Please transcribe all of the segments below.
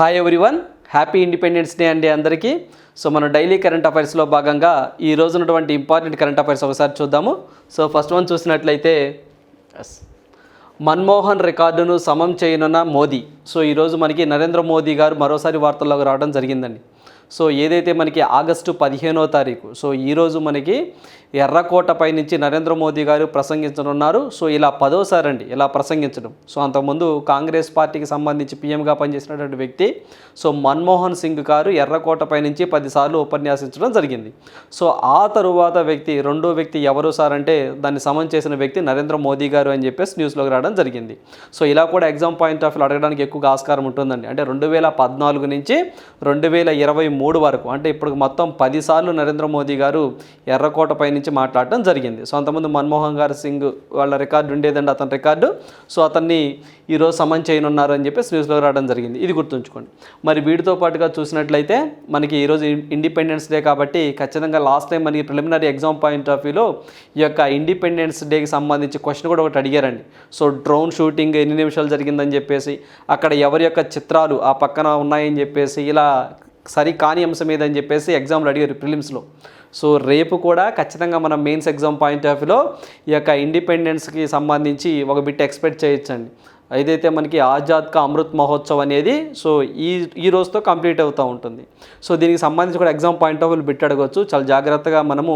Hi everyone happy independence day అండి అందరికీ. So మన డైలీ కరెంట్ అఫైర్స్లో భాగంగా ఈ రోజు ఉన్నటువంటి ఇంపార్టెంట్ కరెంట్ అఫైర్స్ ఒకసారి చూద్దాము. సో ఫస్ట్ వన్ చూసినట్లయితే మన్మోహన్ రికార్డును సమం చేయనున్న మోదీ. సో ఈరోజు మనకి నరేంద్ర మోదీ గారు మరోసారి వార్తల్లోకి రావడం జరిగిందండి. సో ఏదైతే మనకి ఆగస్టు పదిహేనో తారీఖు సో ఈరోజు మనకి ఎర్రకోటపై నుంచి నరేంద్ర మోదీ గారు ప్రసంగించనున్నారు. సో ఇలా పదోసారి అండి ఇలా ప్రసంగించడం. సో అంతకుముందు కాంగ్రెస్ పార్టీకి సంబంధించి పీఎంగా పనిచేసినటువంటి వ్యక్తి సో మన్మోహన్ సింగ్ గారు ఎర్రకోటపై నుంచి పదిసార్లు ఉపన్యాసించడం జరిగింది. సో ఆ తరువాత వ్యక్తి రెండో వ్యక్తి ఎవరు సార్ అంటే దాన్ని సమం చేసిన వ్యక్తి నరేంద్ర మోదీ గారు అని చెప్పేసి న్యూస్లోకి రావడం జరిగింది. సో ఇలా కూడా ఎగ్జామ్ పాయింట్ ఆఫ్ వ్యూ అడగడానికి ఎక్కువగా ఆస్కారం ఉంటుందండి. అంటే రెండు వేల పద్నాలుగు నుంచి రెండు వేల ఇరవై మూడు వరకు అంటే ఇప్పుడు మొత్తం పదిసార్లు నరేంద్ర మోదీ గారు ఎర్రకోటపై నుంచి మాట్లాడటం జరిగింది. సో అంతకుముందు మన్మోహన్ గారు సింగ్ వాళ్ళ రికార్డు ఉండేదండి అతని రికార్డు. సో అతన్ని ఈరోజు సమన్ చేయనున్నారు అని చెప్పేసి న్యూస్లో రావడం జరిగింది. ఇది గుర్తుంచుకోండి. మరి వీటితో పాటుగా చూసినట్లయితే మనకి ఈరోజు ఇండిపెండెన్స్ డే కాబట్టి ఖచ్చితంగా లాస్ట్ టైం మనకి ప్రిలిమినరీ ఎగ్జామ్ పాయింట్ ఆఫ్ వ్యూలో ఈ యొక్క ఇండిపెండెన్స్ డేకి సంబంధించి క్వశ్చన్ కూడా ఒకటి అడిగారండి. సో డ్రోన్ షూటింగ్ ఎన్ని నిమిషాలు జరిగిందని చెప్పేసి అక్కడ ఎవరి యొక్క చిత్రాలు ఆ పక్కన ఉన్నాయని చెప్పేసి ఇలా సరి కాని అంశం ఏదని చెప్పేసి ఎగ్జామ్లు అడిగారు ప్రిలిమ్స్లో సో రేపు కూడా ఖచ్చితంగా మనం మెయిన్స్ ఎగ్జామ్ పాయింట్ ఆఫ్ వ్యూలో ఈ యొక్క ఇండిపెండెన్స్కి సంబంధించి ఒక బిట్ ఎక్స్పెక్ట్ చేయొచ్చండి. ఏదైతే మనకి ఆజాద్ కా అమృత్ మహోత్సవ్ అనేది సో ఈ ఈ రోజుతో కంప్లీట్ అవుతూ ఉంటుంది. సో దీనికి సంబంధించి కూడా exam point of view bit అడగవచ్చు చాలా జాగ్రత్తగా మనము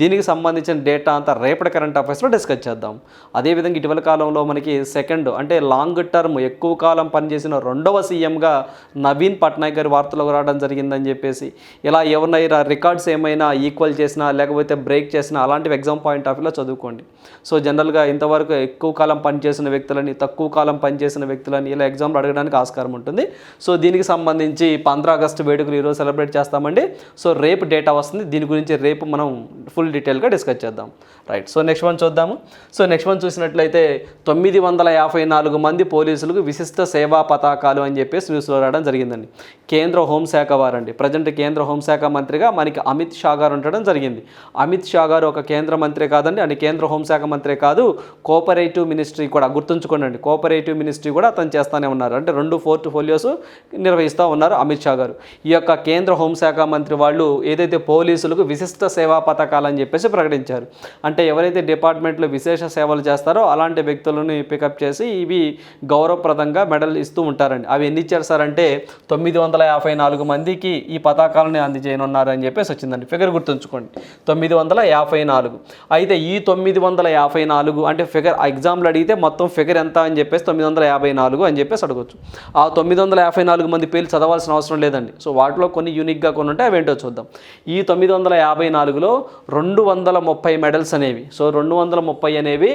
దీనికి సంబంధించిన డేటా అంతా రేపటి కరెంట్ అఫైర్స్లో డిస్కస్ చేద్దాం. అదేవిధంగా ఇటీవల కాలంలో మనకి సెకండ్ అంటే లాంగ్ టర్మ్ ఎక్కువ కాలం పనిచేసిన రెండవ సీఎంగా నవీన్ పట్నాయక్ గారి వార్తలకు రావడం జరిగిందని చెప్పేసి ఇలా ఎవరినైనా రికార్డ్స్ ఏమైనా ఈక్వల్ చేసినా లేకపోతే బ్రేక్ చేసినా అలాంటివి ఎగ్జామ్ పాయింట్ ఆఫ్ వ్యూలో చదువుకోండి. సో జనరల్గా ఇంతవరకు ఎక్కువ కాలం పనిచేసిన వ్యక్తులని తక్కువ కాలం పనిచేసిన వ్యక్తులని ఇలా ఎగ్జామ్లు అడగడానికి ఆస్కారం ఉంటుంది. సో దీనికి సంబంధించి పంద్ర ఆగస్టు వేడుకలు ఈరోజు సెలబ్రేట్ చేస్తామండి. సో రేపు డేటా వస్తుంది. దీని గురించి రేపు మనం ఫుల్ డీటెయిల్గా డిస్కస్ చేద్దాం. రైట్. సో నెక్స్ట్ వన్ చూద్దాము. సో నెక్స్ట్ వన్ చూసినట్లయితే తొమ్మిది వందల యాభై నాలుగు మంది పోలీసులకు విశిష్ట సేవా పతాకాలు అని చెప్పేసి న్యూస్లో రావడం జరిగిందండి. కేంద్ర హోంశాఖ వారండి. ప్రజెంట్ కేంద్ర హోంశాఖ మంత్రిగా మనకి అమిత్ షా గారు ఉండడం జరిగింది. అమిత్ షా గారు ఒక కేంద్ర మంత్రి కాదండి. అని కేంద్ర హోంశాఖ మంత్రి కాదు కోఆపరేటివ్ మినిస్ట్రీ కూడా గుర్తుంచుకోండి. కోఆపరేటివ్ మినిస్ట్రీ కూడా అతను చేస్తూనే ఉన్నారు. అంటే రెండు పోర్ట్ఫోలియోస్ నిర్వహిస్తూ ఉన్నారు అమిత్ షా గారు. ఈ యొక్క కేంద్ర హోంశాఖ మంత్రి వాళ్ళు ఏదైతే పోలీసులకు విశిష్ట సేవా పథకాలు అని చెప్పేసి ప్రకటించారు. అంటే ఎవరైతే డిపార్ట్మెంట్లో విశేష సేవలు చేస్తారో అలాంటి వ్యక్తులను పికప్ చేసి ఇవి గౌరవప్రదంగా మెడల్ ఇస్తూ ఉంటారండి. అవి ఎన్ని ఇచ్చారు సార్ అంటే తొమ్మిది వందల యాభై నాలుగు మందికి ఈ పతాకాలను అందజేయనున్నారు అని చెప్పేసి వచ్చిందండి. ఫిగర్ గుర్తుంచుకోండి. తొమ్మిది వందల యాభై నాలుగు. అయితే ఈ తొమ్మిది వందల యాభై నాలుగు అంటే ఫిగర్ ఎగ్జామ్లు అడిగితే మొత్తం ఫిగర్ ఎంత అని చెప్పేసి తొమ్మిది వందల యాభై నాలుగు అని చెప్పేసి అడగవచ్చు ఆ తొమ్మిది వందల యాభై నాలుగు మంది పేర్లు చదవాల్సిన అవసరం లేదండి. సో వాటిలో కొన్ని యూనిక్గా కొన్ని ఉంటాయి అవేంటో చూద్దాం. ఈ తొమ్మిది వందల యాభై నాలుగులో రెండు వందల ముప్పై మెడల్స్ అనేవి సో రెండు వందల ముప్పై అనేవి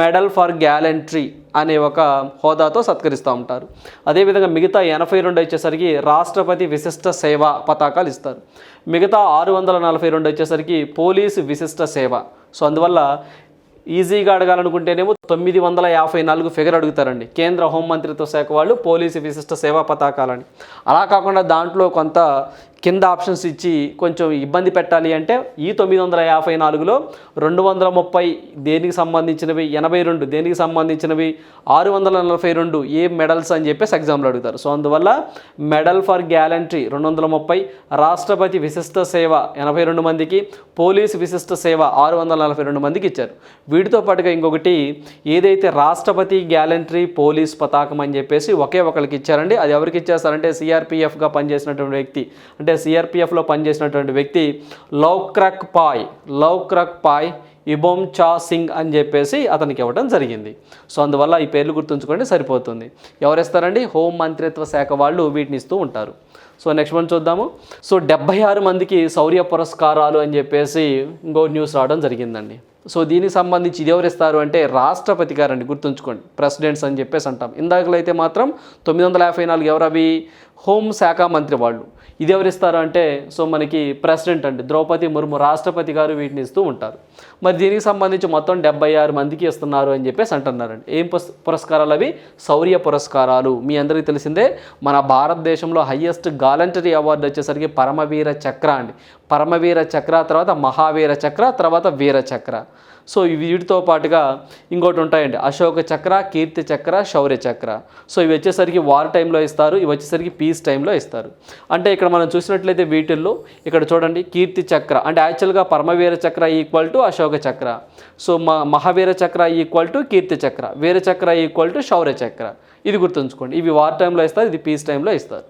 మెడల్ ఫర్ గ్యాలంట్రీ అనే ఒక హోదాతో సత్కరిస్తూ ఉంటారు. అదేవిధంగా మిగతా ఎనభై రెండు వచ్చేసరికి రాష్ట్రపతి విశిష్ట సేవ పతాకాలు ఇస్తారు. మిగతా ఆరు వందల నలభై రెండు వచ్చేసరికి పోలీసు విశిష్ట సేవ. సో అందువల్ల ఈజీగా అడగాలనుకుంటేనేమో తొమ్మిది వందల యాభై నాలుగు ఫిగర్ అడుగుతారండి. కేంద్ర హోంమంత్రిత్వ శాఖ వాళ్ళు పోలీసు విశిష్ట సేవా పతాకాలని. అలా కాకుండా దాంట్లో కొంత కింద ఆప్షన్స్ ఇచ్చి కొంచెం ఇబ్బంది పెట్టాలి అంటే ఈ తొమ్మిది వందల యాభై నాలుగులో రెండు వందల ముప్పై దేనికి సంబంధించినవి ఎనభై రెండు దేనికి సంబంధించినవి ఆరు వందల నలభై రెండు ఏ మెడల్స్ అని చెప్పేసి ఎగ్జామ్లు అడుగుతారు. సో అందువల్ల మెడల్ ఫర్ గ్యాలంట్రీ రెండు వందల ముప్పై రాష్ట్రపతి విశిష్ట సేవ ఎనభై రెండు మందికి పోలీసు విశిష్ట సేవ ఆరు వందల నలభై రెండు మందికి ఇచ్చారు. వీటితో పాటుగా ఇంకొకటి ఏదైతే రాష్ట్రపతి గ్యాలంట్రీ పోలీస్ పతాకం అని చెప్పేసి ఒకే ఒకరికి ఇచ్చారండి. అది ఎవరికి ఇచ్చేస్తారంటే సిఆర్పిఎఫ్గా పనిచేసినటువంటి వ్యక్తి. అంటే సిఆర్పిఎఫ్లో పనిచేసినటువంటి వ్యక్తి లౌక్రక్ పాయ్ లౌక్రక్ పాయ్ ఇబోమ్ చా సింగ్ అని చెప్పేసి అతనికి ఇవ్వడం జరిగింది. సో అందువల్ల ఈ పేర్లు గుర్తుంచుకోండి సరిపోతుంది. ఎవరు ఇస్తారండి హోం మంత్రిత్వ శాఖ వాళ్ళు వీటిని ఇస్తూ ఉంటారు. సో నెక్స్ట్ వన్ చూద్దాము. సో డెబ్బై ఆరు మందికి శౌర్య పురస్కారాలు అని చెప్పేసి ఇంకో న్యూస్ రావడం జరిగిందండి. సో దీనికి సంబంధించి ఇది ఎవరిస్తారు అంటే రాష్ట్రపతి గారండి గుర్తుంచుకోండి. ప్రెసిడెంట్స్ అని చెప్పేసి అంటాం. ఇందాకలో అయితే మాత్రం తొమ్మిది వందల యాభై నాలుగు ఎవరవి? అవి హోం శాఖ మంత్రి వాళ్ళు. ఇది ఎవరిస్తారు అంటే సో మనకి ప్రెసిడెంట్ అండి ద్రౌపది ముర్ము రాష్ట్రపతి గారు వీటిని ఇస్తూ ఉంటారు. మరి దీనికి సంబంధించి మొత్తం డెబ్బై ఆరు మందికి ఇస్తున్నారు అని చెప్పేసి అంటున్నారండి. ఏం పురస్కారాలు అవి? శౌర్య పురస్కారాలు. మీ అందరికీ తెలిసిందే మన భారతదేశంలో హయ్యెస్ట్ గాలంటరీ అవార్డు వచ్చేసరికి పరమవీర చక్ర అండి. పరమవీర చక్ర తర్వాత మహావీర చక్ర తర్వాత వీర చక్ర. సో వీటితో పాటుగా ఇంకోటి ఉంటాయండి. అశోక చక్ర కీర్తి చక్ర శౌర్య చక్ర. సో ఇవి వచ్చేసరికి వార్ టైంలో ఇస్తారు ఇవి వచ్చేసరికి పీస్ పీస్ టైంలో ఇస్తారు. అంటే ఇక్కడ మనం చూసినట్లయితే వీటిల్లో ఇక్కడ చూడండి కీర్తి చక్ర. అంటే యాక్చువల్గా Paramvir Chakra equal to Ashoka Chakra. So మా Mahavir Chakra equal to Kirti Chakra. Vir Chakra equal to Shaurya Chakra. ఇది గుర్తుంచుకోండి. ఇవి వార్ టైంలో ఇస్తారు ఇది పీస్ టైంలో ఇస్తారు.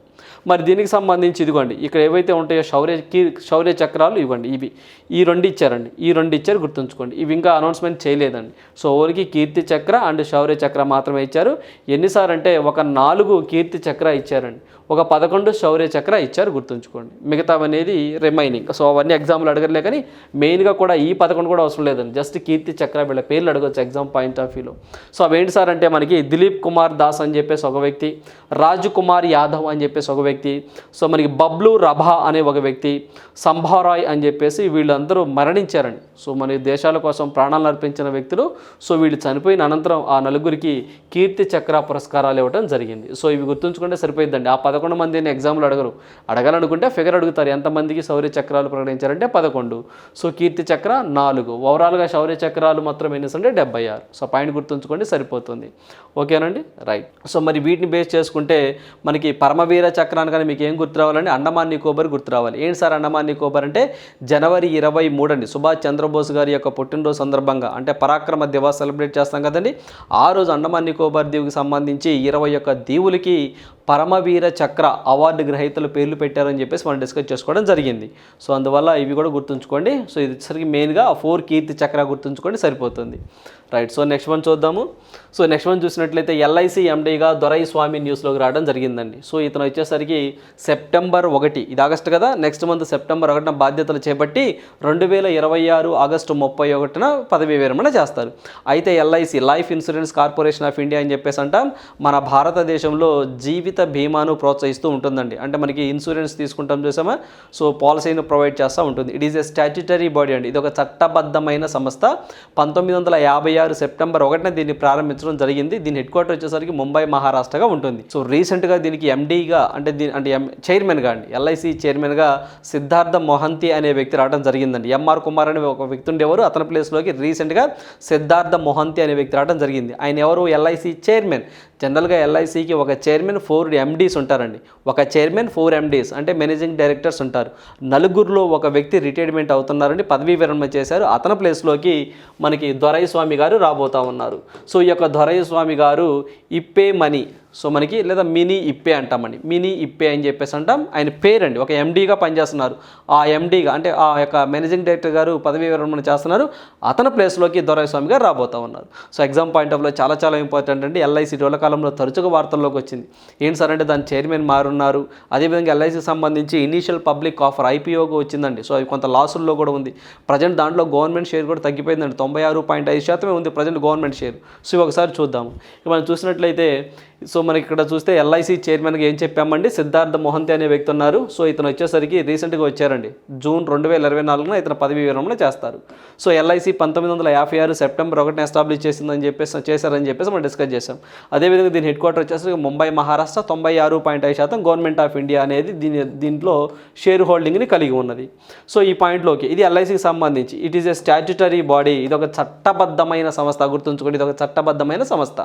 మరి దీనికి సంబంధించి ఇదిగోండి ఇక్కడ ఏవైతే ఉంటాయో శౌర్య కీ శౌర్య చక్రాలు ఇవ్వండి ఇవి ఈ రెండు ఇచ్చారండి ఈ రెండు ఇచ్చారు గుర్తుంచుకోండి ఇవి ఇంకా అనౌన్స్మెంట్ చేయలేదండి. So only Kirti Chakra and Shaurya Chakra మాత్రమే ఇచ్చారు. ఎన్నిసార్లు అంటే ఒక నాలుగు కీర్తి చక్ర ఇచ్చారండి. ఒక పదకొండు శౌర్య చక్ర ఇచ్చారు గుర్తుంచుకోండి. మిగతావనేది రిమైనింగ్ సో అవన్నీ ఎగ్జామ్లు అడగలే కానీ మెయిన్గా కూడా ఈ పదకొండు కూడా అవసరం లేదండి. జస్ట్ కీర్తి చక్ర వీళ్ళ పేర్లు అడగచ్చు ఎగ్జామ్ పాయింట్ ఆఫ్ వ్యూలో సో అవేంటి సార్ అంటే మనకి దిలీప్ కుమార్ దాస్ అని చెప్పేసి ఒక వ్యక్తి రాజ్ కుమార్ యాదవ్ అని చెప్పేసి ఒక వ్యక్తి సో మనకి బబ్లు రభా అనే ఒక వ్యక్తి సంభారాయ్ అని చెప్పేసి వీళ్ళందరూ మరణించారండి. సో మన దేశాల కోసం ప్రాణాలను అర్పించిన వ్యక్తులు సో వీళ్ళు చనిపోయిన అనంతరం ఆ నలుగురికి కీర్తి చక్ర పురస్కారాలు ఇవ్వడం జరిగింది. సో ఇవి గుర్తుంచుకుంటే సరిపోయిందండి ఆ పదకొండు మందిని ఎగ్జామ్లు అడగరు. అడగాలనుకుంటే ఫిగర్ అడుగుతారు. ఎంతమందికి శౌర్య చక్రాలు ప్రకటించారంటే పదకొండు. సో కీర్తి చక్ర నాలుగు. ఓవరాల్గా శౌర్య చక్రాలు మాత్రం ఎన్ని అంటే డెబ్బై ఆరు. సో పాయింట్ గుర్తుంచుకోండి సరిపోతుంది. ఓకేనండి? రైట్. సో మరి వీటిని బేస్ చేసుకుంటే మనకి పరమవీర చక్రాన్ని కానీ మీకు ఏం గుర్తు రావాలండి? అండమాన్ నికోబార్ గుర్తు రావాలి. ఏంటి సార్ అండమాన్ నికోబార్ అంటే? జనవరి ఇరవై మూడు అండి సుభాష్ చంద్రబోస్ గారి యొక్క పుట్టినరోజు సందర్భంగా అంటే పరాక్రమ దివాస్ సెలబ్రేట్ చేస్తాం కదండి. ఆ రోజు అండమాన్ నికోబార్ దీవుకి సంబంధించి ఇరవై ఒక్క దీవులకి పరమవీర చక్ర అవార్డు గ్రహీతల పేర్లు పెట్టారని చెప్పేసి మనం డిస్కస్ చేసుకోవడం జరిగింది. సో అందువల్ల ఇవి కూడా గుర్తుంచుకోండి. సో ఇది సరికి మెయిన్గా ఫోర్ కీర్తి చక్ర గుర్తుంచుకోండి సరిపోతుంది. రైట్ సో నెక్స్ట్ వన్ చూద్దాము. సో నెక్స్ట్ వన్ చూసినట్లయితే ఎల్ఐసి ఎండీగా దొరై స్వామి న్యూస్లోకి రావడం జరిగిందండి. సో ఇతను వచ్చేసరికి సెప్టెంబర్ ఒకటి ఇది ఆగస్టు కదా? నెక్స్ట్ మంత్ సెప్టెంబర్ ఒకటిన బాధ్యతలు చేపట్టి రెండు వేల ఇరవై ఆరు ఆగస్టు ముప్పై ఒకటిన పదవి విరమణ చేస్తారు. అయితే LIC life insurance corporation of India అని చెప్పేసి అంటాం. మన భారతదేశంలో జీవిత బీమాను ప్రోత్సహిస్తూ ఉంటుందండి. అంటే మనకి ఇన్సూరెన్స్ తీసుకుంటాం చూసామా? సో పాలసీని ప్రొవైడ్ చేస్తూ ఉంటుంది. It is a statutory body అండి. ఇది ఒక చట్టబద్ధమైన సంస్థ. పంతొమ్మిది వందల యాభై ఆరు సెప్టెంబర్ ఒకటిన దీన్ని ప్రారంభించడం జరిగింది. దీని హెడ్ క్వార్టర్ వచ్చేసరికి ముంబై మహారాష్ట్రగా ఉంటుంది. సో రీసెంట్గా దీనికి ఎండీగా అంటే దీని అంటే ఎం చైర్మన్గా అండి. ఎల్ఐసి చైర్మన్గా సిద్ధార్థ మొహంతి అనే వ్యక్తి రావడం జరిగిందండి. ఎంఆర్ కుమార్ అనే ఒక వ్యక్తి ఉండేవారు. అతని ప్లేస్లోకి రీసెంట్గా సిద్ధార్థ మొహంతి అనే వ్యక్తి రావడం జరిగింది. ఆయన ఎవరు? LIC chairman. జనరల్గా ఎల్ఐసికి ఒక చైర్మన్ ఫోర్ ఎండీస్ ఉంటారండి. ఒక చైర్మన్ ఫోర్ ఎండీస్ అంటే మేనేజింగ్ డైరెక్టర్స్ ఉంటారు. నలుగురిలో ఒక వ్యక్తి రిటైర్మెంట్ అవుతున్నారండి. పదవీ విరమణ చేశారు. అతని ప్లేస్లోకి మనకి దొరయ్య స్వామి గారు రాబోతా ఉన్నారు. సో ఈ యొక్క దొరయ్య స్వామి గారు ఇప్పే మనీ సో మనకి లేదా మినీ ఇప్పే అంటామండి మినీ ఇప్పే అని చెప్పేసి అంటాం. ఆయన పేరండి. ఒక ఎండీగా పనిచేస్తున్నారు. ఆ ఎండీగా అంటే ఆ యొక్క మేనేజింగ్ డైరెక్టర్ గారు పదవీ విరమణ చేస్తున్నారు. అతని ప్లేస్లోకి దొరైస్వామి గారు రాబోతా ఉన్నారు. సో ఎగ్జామ్ పాయింట్ ఆఫ్లో చాలా చాలా ఇంపార్టెంట్ అండి. ఎల్ఐసి రోజుల కాలంలో తరచుగా వార్తల్లోకి వచ్చింది. ఏంటి సార్ అంటే దాని చైర్మన్ మారున్నారు. అదేవిధంగా ఎల్ఐసికి సంబంధించి ఇనీషియల్ పబ్లిక్ ఆఫర్ ఐపీఓకి వచ్చిందండి. సో అది కొంత లాసుల్లో కూడా ఉంది. ప్రజెంట్ దాంట్లో గవర్నమెంట్ షేర్ కూడా తగ్గిపోయిందండి. తొంభై ఆరు పాయింట్ ఐదు శాతమే ఉంది ప్రజెంట్ గవర్నమెంట్ షేర్ సో ఒకసారి చూద్దాము. ఇక మనం చూసినట్లయితే సో సో మనకి ఇక్కడ చూస్తే ఎల్ఐసి చైర్మన్గా ఏం చెప్పామండి? సిద్ధార్థ మొహంతి అనే వ్యక్తి ఉన్నారు. సో ఇతను వచ్చేసరికి రీసెంట్గా వచ్చారండి. జూన్ రెండు వేల ఇరవై నాలుగున ఇతను పదవి విరమణ చేస్తారు. సో ఎల్ఐసి పంతొమ్మిది వందల యాభై ఆరు సెప్టెంబర్ ఒకటిని ఎస్టాబ్లిష్ చేసిందని చెప్పేసి చేశారని చెప్పేసి మనం డిస్కస్ చేసాం అదేవిధంగా దీని హెడ్ క్వార్టర్ వచ్చేసరికి ముంబై మహారాష్ట్ర తొంభై ఆరు పాయింట్ ఐదు శాతం గవర్నమెంట్ ఆఫ్ ఇండియా అనేది దీని దీంట్లో షేర్ హోల్డింగ్ని కలిగి ఉన్నది. సో ఈ పాయింట్లోకి ఇది ఎల్ఐసికి సంబంధించి it is a statutory body ఇది ఒక చట్టబద్ధమైన సంస్థ గుర్తుంచుకోండి ఇది ఒక చట్టబద్ధమైన సంస్థ.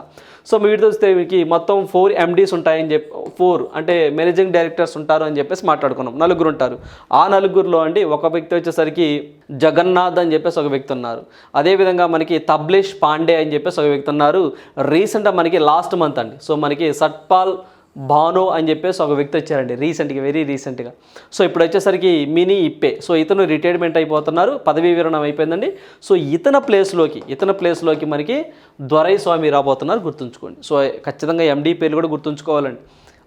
సో మీరు చూస్తే మీకు మొత్తం ఫోర్ ఎండీస్ ఉంటాయని చెప్పి ఫోర్ అంటే మేనేజింగ్ డైరెక్టర్స్ ఉంటారు అని చెప్పేసి మాట్లాడుకున్నాం. నలుగురు ఉంటారు. ఆ నలుగురిలో అండి ఒక వ్యక్తి వచ్చేసరికి జగన్నాథ్ అని చెప్పేసి ఒక వ్యక్తి ఉన్నారు. అదేవిధంగా మనకి తబ్లేష్ పాండే అని చెప్పేసి ఒక వ్యక్తి ఉన్నారు. రీసెంట్గా మనకి లాస్ట్ మంత్ అండి. సో మనకి సట్పాల్ భాను అని చెప్పేసి ఒక వ్యక్తి వచ్చారండి రీసెంట్గా వెరీ రీసెంట్గా సో ఇప్పుడు వచ్చేసరికి మినీ ఇప్పే. సో ఇతను రిటైర్మెంట్ అయిపోతున్నారు పదవీ విరమణం అయిపోయిందండి. సో ఇతన ప్లేస్లోకి ఇతన ప్లేస్లోకి మనకి దొరై స్వామి రాబోతున్నారు గుర్తుంచుకోండి. సో ఖచ్చితంగా ఎండీ పేర్లు కూడా గుర్తుంచుకోవాలండి.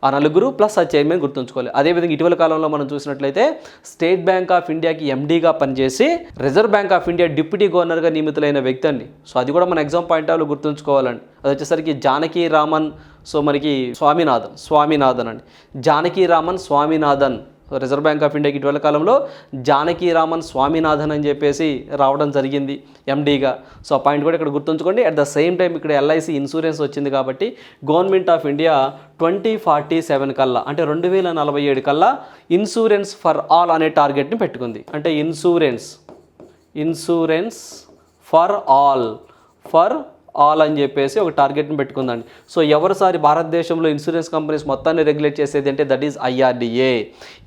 ఆ నలుగురు ప్లస్ ఆ చైర్మన్ గుర్తుంచుకోవాలి. అదేవిధంగా ఇటీవల కాలంలో మనం చూసినట్లయితే స్టేట్ బ్యాంక్ ఆఫ్ ఇండియాకి ఎండీగా పనిచేసి reserve bank of India deputy గవర్నర్గా నియమితులైన వ్యక్తి అండి. సో అది కూడా మన ఎగ్జామ్ పాయింట్ ఆఫ్ గుర్తుంచుకోవాలండి. అది వచ్చేసరికి జానకి రామన్ సో మనకి స్వామినాథన్ స్వామినాథన్ అండి. Janakiraman Swaminathan. Reserve bank of ఇండియాకి ఇటీవల కాలంలో జానకి రామన్ స్వామినాథన్ అని చెప్పేసి రావడం జరిగింది ఎండీగా సో ఆ పాయింట్ కూడా ఇక్కడ గుర్తుంచుకోండి. అట్ ద సేమ్ టైం ఇక్కడ ఎల్ఐసి ఇన్సూరెన్స్ వచ్చింది కాబట్టి government of India twenty forty seven కల్లా అంటే రెండు వేల నలభై ఏడు కల్లా ఇన్సూరెన్స్ ఫర్ ఆల్ అనే టార్గెట్ని పెట్టుకుంది. అంటే insurance insurance for all for all అని చెప్పేసి ఒక టార్గెట్ని పెట్టుకుందండి. సో ఎవరిసారి భారతదేశంలో ఇన్సూరెన్స్ కంపెనీస్ మొత్తాన్ని రెగ్యులేట్ చేసేది అంటే that is IRDA.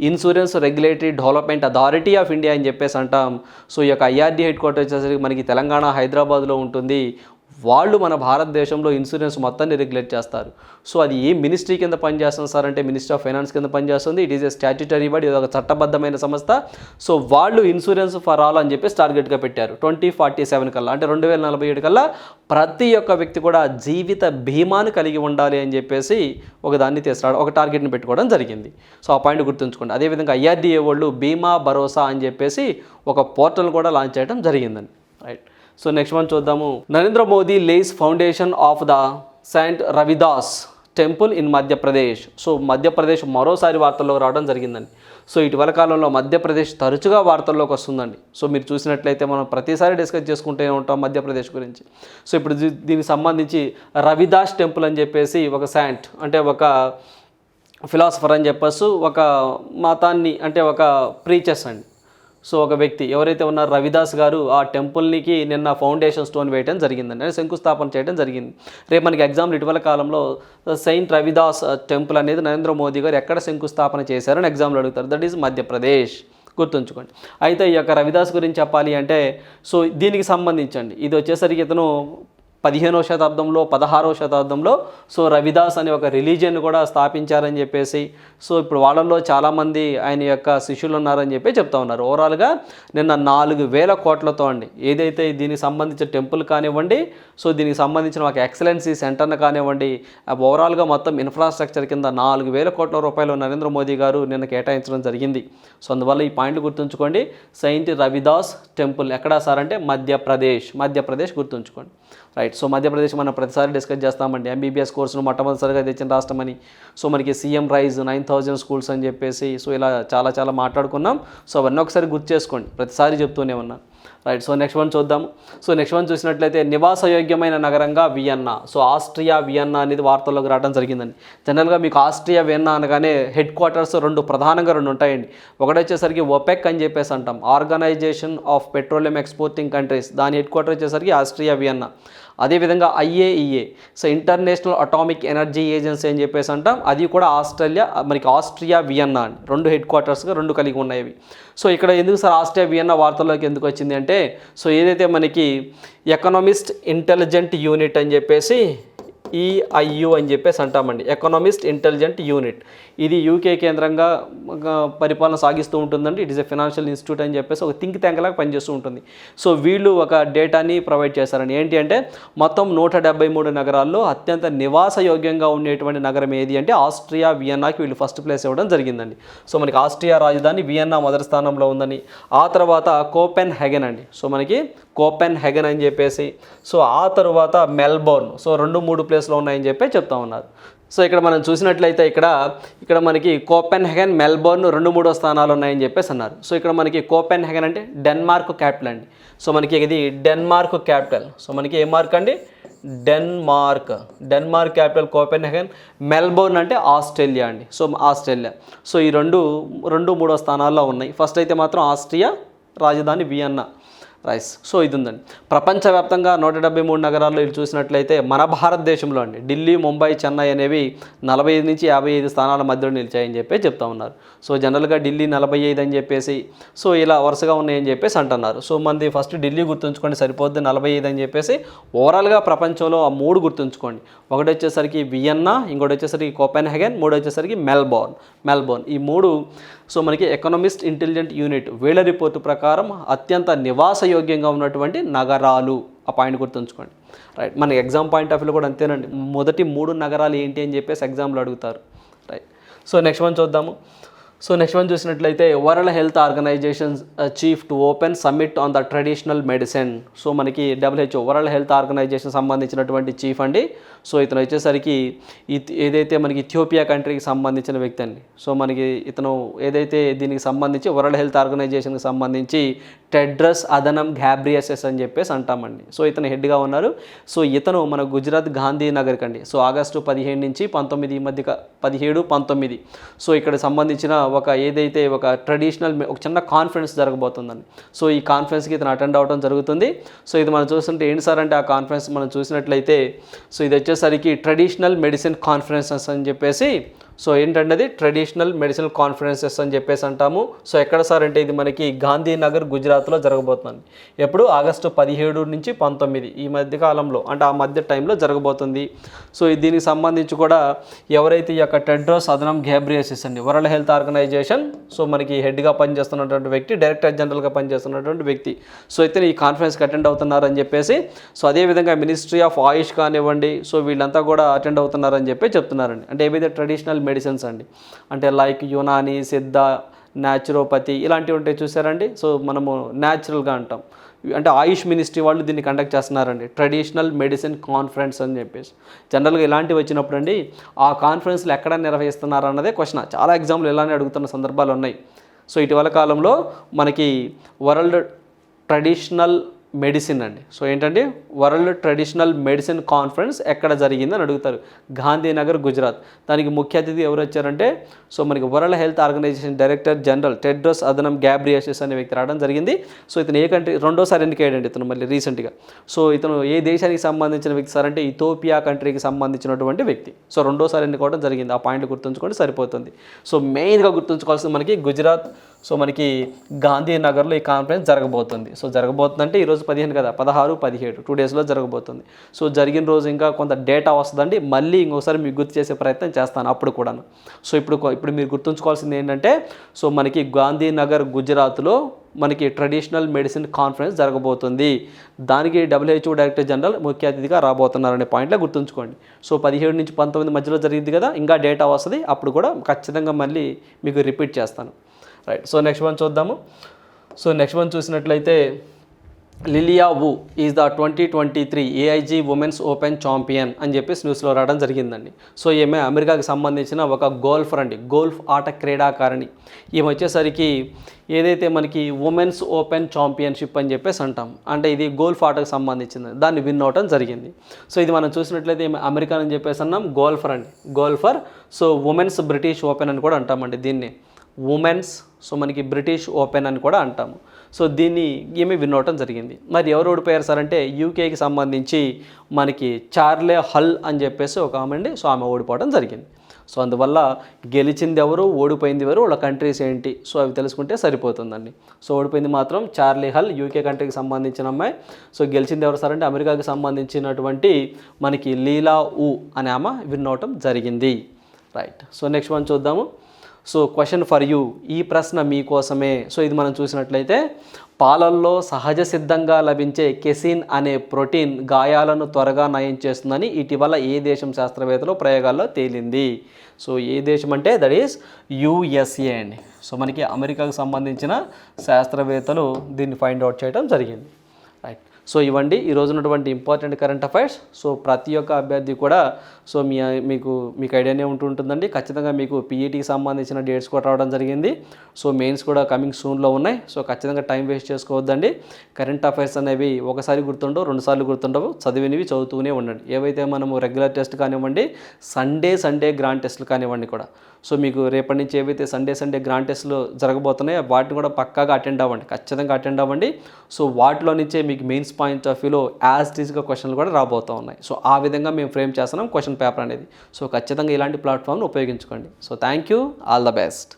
Insurance regulatory development authority of India అని చెప్పేసి అంటాం. సో ఈ యొక్క ఐఆర్డీ హెడ్ క్వార్టర్ వచ్చేసరికి మనకి తెలంగాణ హైదరాబాద్లో ఉంటుంది. వాళ్ళు మన భారతదేశంలో ఇన్సూరెన్స్ మొత్తాన్ని రెగ్యులేట్ చేస్తారు. సో అది ఏ మినిస్ట్రీ కింద పనిచేస్తుంది సార్ అంటే మినిస్ట్రీ ఆఫ్ ఫైనాన్స్ కింద పనిచేస్తుంది. It is a statutory body ఇది ఒక చట్టబద్ధమైన సంస్థ. సో వాళ్ళు ఇన్సూరెన్స్ ఫర్ ఆల్ అని చెప్పేసి టార్గెట్గా పెట్టారు. ట్వంటీ ఫార్టీ సెవెన్ కల్లా అంటే రెండు వేల నలభై ఏడు కల్లా ప్రతి ఒక్క వ్యక్తి కూడా జీవిత బీమాను కలిగి ఉండాలి అని చెప్పేసి ఒక దాన్ని తీసుకురావడం ఒక టార్గెట్ని పెట్టుకోవడం జరిగింది. సో ఆ పాయింట్ గుర్తుంచుకోండి. అదేవిధంగా ఐఆర్డీఏ వాళ్ళు బీమా భరోసా అని చెప్పేసి ఒక పోర్టల్ కూడా లాంచ్ చేయడం జరిగిందండి. రైట్. సో నెక్స్ట్ వన్ చూద్దాము. Narendra Modi lays foundation of the saint Ravidas temple in Madhya Pradesh. So Madhya Pradesh మరోసారి వార్తల్లో రావడం జరిగిందండి. సో ఇటీవల కాలంలో మధ్యప్రదేశ్ తరచుగా వార్తల్లోకి వస్తుందండి. సో మీరు చూసినట్లయితే మనం ప్రతిసారి డిస్కస్ చేసుకుంటూనే ఉంటాం మధ్యప్రదేశ్ గురించి. సో ఇప్పుడు దీనికి సంబంధించి రవిదాస్ టెంపుల్ అని చెప్పేసి ఒక శాంట్ అంటే ఒక ఫిలాసఫర్ అని చెప్పచ్చు ఒక మతాన్ని అంటే ఒక ప్రీచర్స్ అండి. సో ఒక వ్యక్తి ఎవరైతే ఉన్నారో రవిదాస్ గారు ఆ టెంపుల్నికి నిన్న ఫౌండేషన్ స్టోన్ వేయడం జరిగిందండి. అంటే శంకుస్థాపన చేయడం జరిగింది. రేపు మనకి ఎగ్జామ్లు ఇటీవల కాలంలో సెయింట్ రవిదాస్ టెంపుల్ అనేది నరేంద్ర మోదీ గారు ఎక్కడ శంకుస్థాపన చేశారని ఎగ్జామ్లో అడుగుతారు. That is Madhya Pradesh. గుర్తుంచుకోండి. అయితే ఈ యొక్క రవిదాస్ గురించి చెప్పాలి అంటే సో దీనికి సంబంధించండి. ఇది వచ్చేసరికి ఇతను పదిహేనవ శతాబ్దంలో పదహారవ శతాబ్దంలో. సో రవిదాస్ అనే ఒక రిలీజియన్ కూడా స్థాపించారని చెప్పేసి సో ఇప్పుడు వాళ్ళల్లో చాలామంది ఆయన యొక్క శిష్యులు ఉన్నారని చెప్పి చెప్తా ఉన్నారు. ఓవరాల్గా నిన్న నాలుగు వేల కోట్లతో అండి. ఏదైతే దీనికి సంబంధించిన టెంపుల్ కానివ్వండి సో దీనికి సంబంధించిన ఒక ఎక్సలెన్సీ సెంటర్ని కానివ్వండి ఓవరాల్గా మొత్తం ఇన్ఫ్రాస్ట్రక్చర్ కింద నాలుగు వేల కోట్ల రూపాయలు నరేంద్ర మోదీ గారు నిన్న కేటాయించడం జరిగింది. సో అందువల్ల ఈ పాయింట్లు గుర్తుంచుకోండి. సెయింట్ రవిదాస్ టెంపుల్ ఎక్కడా సార్ అంటే మధ్యప్రదేశ్ మధ్యప్రదేశ్ గుర్తుంచుకోండి. రైట్ సో మధ్యప్రదేశ్ మనం ప్రతిసారి డిస్కస్ చేస్తామండి. ఎంబీబీఎస్ కోర్సును మొట్టమొదటిసారిగా తెచ్చిన రాష్ట్రం అని సో మనకి CM rise nine thousand schools అని చెప్పేసి సో ఇలా చాలా చాలా మాట్లాడుకున్నాం. సో అవన్నీ ఒకసారి గుర్తు చేసుకోండి. ప్రతిసారి చెప్తూనే ఉన్నాను. రైట్ సో నెక్స్ట్ వన్ చూద్దాం. సో నెక్స్ట్ వన్ చూసినట్లయితే నివాసయోగ్యమైన నగరంగా వియన్నా. సో ఆస్ట్రియా వియన్నా అనేది వార్తల్లోకి రావడం జరిగిందండి. జనరల్గా మీకు ఆస్ట్రియా వియన్నా అనగానే హెడ్ క్వార్టర్స్ రెండు ప్రధానంగా రెండు ఉంటాయండి. ఒకటి వచ్చేసరికి ఒపెక్ అని చెప్పేసి అంటాం. Organisation of petroleum exporting countries దాని హెడ్ క్వార్టర్ వచ్చేసరికి ఆస్ట్రియా వియన్నా. అదేవిధంగా IAEA. So international atomic energy agency అని చెప్పేసి అంటాం. అది కూడా ఆస్ట్రేలియా మనకి ఆస్ట్రియా వియన్నా అని రెండు హెడ్ క్వార్టర్స్గా రెండు కలిగి ఉన్నాయి అవి సో ఇక్కడ ఎందుకు సార్ ఆస్ట్రియా వియన్నా వార్తల్లోకి ఎందుకు వచ్చింది అంటే సో ఏదైతే మనకి ఎకనామిస్ట్ ఇంటెలిజెంట్ యూనిట్ అని చెప్పేసి ఈఐయు అని చెప్పేసి అంటామండి. ఎకనామిస్ట్ ఇంటెలిజెంట్ యూనిట్ ఇది యూకే కేంద్రంగా పరిపాలన సాగిస్తూ ఉంటుందండి. It is a financial institute అని చెప్పేసి ఒక థింక్ ట్యాంక్ లాగా పనిచేస్తూ ఉంటుంది. సో వీళ్ళు ఒక డేటాని ప్రొవైడ్ చేస్తారండి ఏంటి అంటే మొత్తం నూట డెబ్బై మూడు నగరాల్లో అత్యంత నివాసయోగ్యంగా ఉండేటువంటి నగరం ఏది అంటే ఆస్ట్రియా వియన్నాకి వీళ్ళు ఫస్ట్ ప్లేస్ ఇవ్వడం జరిగిందండి. సో మనకి ఆస్ట్రియా రాజధాని వియన్నా మొదటి స్థానంలో ఉందని. ఆ తర్వాత కోపెన్ హెగెన్ అండి. సో మనకి కోపెన్ హెగన్ అని చెప్పేసి. సో ఆ తర్వాత మెల్బోర్న్. సో రెండు మూడు ప్లేస్లో ఉన్నాయని చెప్పి చెప్తా ఉన్నారు. సో ఇక్కడ మనం చూసినట్లయితే ఇక్కడ ఇక్కడ మనకి కోపెన్ హెగన్ మెల్బోర్న్ రెండు మూడో స్థానాలు ఉన్నాయని చెప్పేసి అన్నారు. సో ఇక్కడ మనకి కోపెన్ హెగన్ అంటే డెన్మార్క్ క్యాపిటల్ అండి. సో మనకి ఇది డెన్మార్క్ క్యాపిటల్. సో మనకి ఏ మార్క్ అండి? Denmark. Denmark capital Copenhagen Melbourne అంటే ఆస్ట్రేలియా అండి. So Australia. సో ఈ రెండు రెండు మూడో స్థానాల్లో ఉన్నాయి. ఫస్ట్ అయితే మాత్రం ఆస్ట్రియా రాజధాని వియన్నా. రైస్. సో ఇది ఉందండి ప్రపంచవ్యాప్తంగా నూట డెబ్బై మూడు నగరాల్లో ఇది చూసినట్లయితే మన భారతదేశంలో అండి ఢిల్లీ ముంబై చెన్నై అనేవి నలభై ఐదు నుంచి యాభై ఐదు స్థానాల మధ్యలో నిలిచాయని చెప్పి చెప్తా ఉన్నారు. సో జనరల్గా ఢిల్లీ నలభై ఐదు అని చెప్పేసి సో ఇలా వరుసగా ఉన్నాయని చెప్పేసి అంటున్నారు. సో మంది ఫస్ట్ ఢిల్లీ గుర్తుంచుకోండి సరిపోద్ది నలభై ఐదు అని చెప్పేసి ఓవరాల్గా ప్రపంచంలో ఆ మూడు గుర్తుంచుకోండి. ఒకటి వచ్చేసరికి వియన్నా ఇంకోటి వచ్చేసరికి కోపెన్ హెగన్ మూడు వచ్చేసరికి మెల్బోర్న్. మెల్బోర్న్. ఈ మూడు సో మనకి ఎకనామిస్ట్ ఇంటెలిజెంట్ యూనిట్ వీళ్ళ రిపోర్టు ప్రకారం అత్యంత నివాసయోగ్యంగా ఉన్నటువంటి నగరాలు. ఆ పాయింట్ గుర్తుంచుకోండి. రైట్ మన ఎగ్జామ్ పాయింట్ ఆఫ్ వ్యూలో కూడా అంతేనండి. మొదటి మూడు నగరాలు ఏంటి అని చెప్పేసి ఎగ్జామ్లో అడుగుతారు. రైట్ సో నెక్స్ట్ వన్ చూద్దాము. సో నెక్స్ట్ వన్ చూసినట్లయితే world health organisation chief to open summit on the traditional medicine. So మనకి డబ్ల్యూహెచ్ఓ వరల్డ్ హెల్త్ ఆర్గనైజేషన్ సంబంధించినటువంటి చీఫ్ అండి. సో ఇతను వచ్చేసరికి ఇత్- ఏదైతే మనకి ఇథియోపియా కంట్రీకి సంబంధించిన వ్యక్తి అండి. సో మనకి ఇతను ఏదైతే దీనికి సంబంధించి వరల్డ్ హెల్త్ ఆర్గనైజేషన్కి సంబంధించి టెడ్రస్ అదనం గ్యాబ్రియసెస్ అని చెప్పేసి అంటామండి. సో ఇతను హెడ్గా ఉన్నారు. సో ఇతను మన గుజరాత్ గాంధీనగర్కి అండి. సో ఆగస్టు పదిహేడు నుంచి పంతొమ్మిది ఈ మధ్య పదిహేడు పంతొమ్మిది. సో ఇక్కడ సంబంధించిన ఒక ఏదైతే ఒక ట్రెడిషనల్ ఒక చిన్న కాన్ఫరెన్స్ జరగబోతుందండి. సో ఈ కాన్ఫరెన్స్కి ఇతను అటెండ్ అవ్వడం జరుగుతుంది. సో ఇది మనం చూస్తుంటే ఏంటి సార్ అంటే ఆ కాన్ఫరెన్స్ మనం చూసినట్లయితే సో ఇది వచ్చేసరికి ట్రెడిషనల్ మెడిసిన్ కాన్ఫరెన్సెస్ అని చెప్పేసి సో ఏంటంటే అది ట్రెడిషనల్ మెడిసినల్ కాన్ఫరెన్సెస్ అని చెప్పేసి అంటాము. సో ఎక్కడ సార్ అంటే ఇది మనకి గాంధీనగర్ గుజరాత్లో జరగబోతుంది. ఎప్పుడు? ఆగస్టు పదిహేడు నుంచి పంతొమ్మిది ఈ మధ్య కాలంలో. అంటే ఆ మధ్య టైంలో జరగబోతుంది. సో దీనికి సంబంధించి కూడా ఎవరైతే ఈ యొక్క టెడ్రోస్ అదనం గ్యాబ్రియాసిస్ అండి వరల్డ్ హెల్త్ ఆర్గనైజేషన్ సో మనకి హెడ్గా పనిచేస్తున్నటువంటి వ్యక్తి డైరెక్టర్ జనరల్గా పనిచేస్తున్నటువంటి వ్యక్తి. సో అయితే ఈ కాన్ఫరెన్స్కి అటెండ్ అవుతున్నారని చెప్పేసి సో అదేవిధంగా మినిస్ట్రీ ఆఫ్ ఆయుష్ కానివ్వండి సో వీళ్ళంతా కూడా అటెండ్ అవుతున్నారని చెప్పి చెప్తున్నారండి. అంటే ఏవైతే ట్రెడిషనల్ మెడిసిన్స్ అండి. అంటే లైక్ యునాని సిద్ధ న్యాచురోపతి ఇలాంటివి ఉంటాయి చూసారండి. సో మనము న్యాచురల్గా అంటాం. అంటే ఆయుష్ మినిస్ట్రీ వాళ్ళు దీన్ని కండక్ట్ చేస్తున్నారండి. ట్రెడిషనల్ మెడిసిన్ కాన్ఫరెన్స్ అని చెప్పేసి. జనరల్గా ఇలాంటివి వచ్చినప్పుడు అండి ఆ కాన్ఫరెన్స్లు ఎక్కడ నిర్వహిస్తున్నారు అన్నదే క్వశ్చన్ చాలా ఎగ్జామ్లు ఇలానే అడుగుతున్న సందర్భాలు ఉన్నాయి. సో ఇటీవల కాలంలో మనకి వరల్డ్ ట్రెడిషనల్ మెడిసిన్ అండి. సో ఏంటంటే వరల్డ్ ట్రెడిషనల్ మెడిసిన్ కాన్ఫరెన్స్ ఎక్కడ జరిగిందని అడుగుతారు. గాంధీనగర్ గుజరాత్. దానికి ముఖ్య అతిథి ఎవరు వచ్చారంటే సో మనకి world health organisation director general Tedros Adhanom Ghebreyesus అనే వ్యక్తి రావడం జరిగింది. సో ఇతను ఏ కంట్రీ రెండోసారి ఎన్నికయ్యాడండి ఇతను మళ్ళీ రీసెంట్గా సో ఇతను ఏ దేశానికి సంబంధించిన వ్యక్తి సార్ అంటే ఇథోపియా కంట్రీకి సంబంధించినటువంటి వ్యక్తి. సో రెండోసారి ఎన్నుకోవడం జరిగింది. ఆ పాయింట్ గుర్తుంచుకోండి సరిపోతుంది. సో మెయిన్గా గుర్తుంచుకోవాల్సింది మనకి గుజరాత్ సో మనకి గాంధీనగర్లో ఈ కాన్ఫరెన్స్ జరగబోతుంది. సో జరగబోతుందంటే ఈరోజు పదిహేను కదా పదహారు పదిహేడు టూ డేస్లో జరగబోతుంది. సో జరిగిన రోజు ఇంకా కొంత డేటా వస్తుందండి. మళ్ళీ ఇంకోసారి మీకు గుర్తు చేసే ప్రయత్నం చేస్తాను అప్పుడు కూడాను. సో ఇప్పుడు ఇప్పుడు మీరు గుర్తుంచుకోవాల్సింది ఏంటంటే సో మనకి గాంధీనగర్ గుజరాత్లో మనకి ట్రెడిషనల్ మెడిసిన్ కాన్ఫరెన్స్ జరగబోతుంది. దానికి డబ్ల్యూహెచ్ఓ డైరెక్టర్ జనరల్ ముఖ్య అతిథిగా రాబోతున్నారనే పాయింట్లో గుర్తుంచుకోండి. సో పదిహేడు నుంచి పంతొమ్మిది మధ్యలో జరిగింది కదా ఇంకా డేటా వస్తుంది. అప్పుడు కూడా ఖచ్చితంగా మళ్ళీ మీకు రిపీట్ చేస్తాను. రైట్ సో నెక్స్ట్ వన్ చూద్దాము. సో నెక్స్ట్ వన్ చూసినట్లయితే Lilia Vu is the twenty twenty three AIG women's open champion అని చెప్పేసి న్యూస్లో రావడం జరిగిందండి. సో ఈమె అమెరికాకి సంబంధించిన ఒక గోల్ఫర్ అండి గోల్ఫ్ ఆట క్రీడాకారిణి. ఈమె వచ్చేసరికి ఏదైతే మనకి ఉమెన్స్ ఓపెన్ ఛాంపియన్షిప్ అని చెప్పేసి అంటాం. అంటే ఇది గోల్ఫ్ ఆటకు సంబంధించింది. దాన్ని విన్ అవటం జరిగింది. సో ఇది మనం చూసినట్లయితే ఈమె అని చెప్పేసి అన్నాం గోల్ఫర్ అండి golfer. So women's British open అని కూడా అంటామండి దీన్ని. ఉమెన్స్ సో మనకి బ్రిటిష్ ఓపెన్ అని కూడా అంటాము. సో దీన్ని ఏమి వినవటం జరిగింది. మరి ఎవరు ఓడిపోయారు సార్ అంటే యూకేకి సంబంధించి మనకి చార్లే హల్ అని చెప్పేసి ఒక ఆమె అండి సో ఆమె ఓడిపోవడం జరిగింది. సో అందువల్ల గెలిచింది ఎవరు ఓడిపోయింది ఎవరు వాళ్ళ కంట్రీస్ ఏంటి సో అవి తెలుసుకుంటే సరిపోతుందండి. సో ఓడిపోయింది మాత్రం చార్లీ హల్ యూకే కంట్రీకి సంబంధించిన అమ్మాయి. సో గెలిచింది ఎవరు సార్ అంటే అమెరికాకి సంబంధించినటువంటి మనకి లీలా ఊ అనే ఆమె విన్ అవటం జరిగింది. రైట్ సో నెక్స్ట్ వన్ చూద్దాము. సో క్వశ్చన్ ఫర్ యూ ఈ ప్రశ్న మీకోసమే సో ఇది మనం చూసినట్లయితే పాలల్లో సహజ సిద్ధంగా లభించే కెసిన్ అనే ప్రోటీన్ గాయాలను త్వరగా నయం చేస్తుందని ఇటీవల ఏ దేశం శాస్త్రవేత్తలు ప్రయోగాల్లో తేలింది? సో ఏ దేశం అంటే దట్ ఈస్ యుఎస్ఏ అండి. సో మనకి అమెరికాకు సంబంధించిన శాస్త్రవేత్తలు దీన్ని ఫైండ్ అవుట్ చేయడం జరిగింది. సో ఇవ్వండి. ఈ ఉన్నటువంటి ఇంపార్టెంట్ కరెంట్ అఫైర్స్ సో ప్రతి ఒక్క అభ్యర్థి కూడా సో మీ మీకు మీకు ఐడియానే ఉంటూ ఉంటుందండి. ఖచ్చితంగా మీకు పీఈటీకి సంబంధించిన డేట్స్ కూడా రావడం జరిగింది. సో మెయిన్స్ కూడా కమింగ్ సూన్లో ఉన్నాయి. సో ఖచ్చితంగా టైం వేస్ట్ చేసుకోవద్దండి. కరెంట్ అఫైర్స్ అనేవి ఒకసారి గుర్తుండవు రెండుసార్లు గుర్తుండవు. చదివినవి చదువుతూనే ఉండండి. ఏవైతే మనము రెగ్యులర్ టెస్ట్ కానివ్వండి సండే సండే గ్రాండ్ టెస్ట్లు కానివ్వండి కూడా. సో మీకు రేపటి నుంచి ఏవైతే సండే సండే గ్రాండ్ టెస్ట్లు జరగబోతున్నాయో వాటిని కూడా పక్కాగా అటెండ్ అవ్వండి. ఖచ్చితంగా అటెండ్ అవ్వండి. సో వాటిలో నుంచే మీకు మెయిన్స్ పాయింట్ ఆఫ్ వ్యూలో యాజ్ టీజ్గా క్వశ్చన్లు కూడా రాబోతూ ఉన్నాయి. సో ఆ విధంగా మేము ఫ్రేమ్ చేస్తున్నాం క్వశ్చన్ పేపర్ అనేది. సో ఖచ్చితంగా ఇలాంటి ప్లాట్ఫామ్ను ఉపయోగించుకోండి. So thank you all the best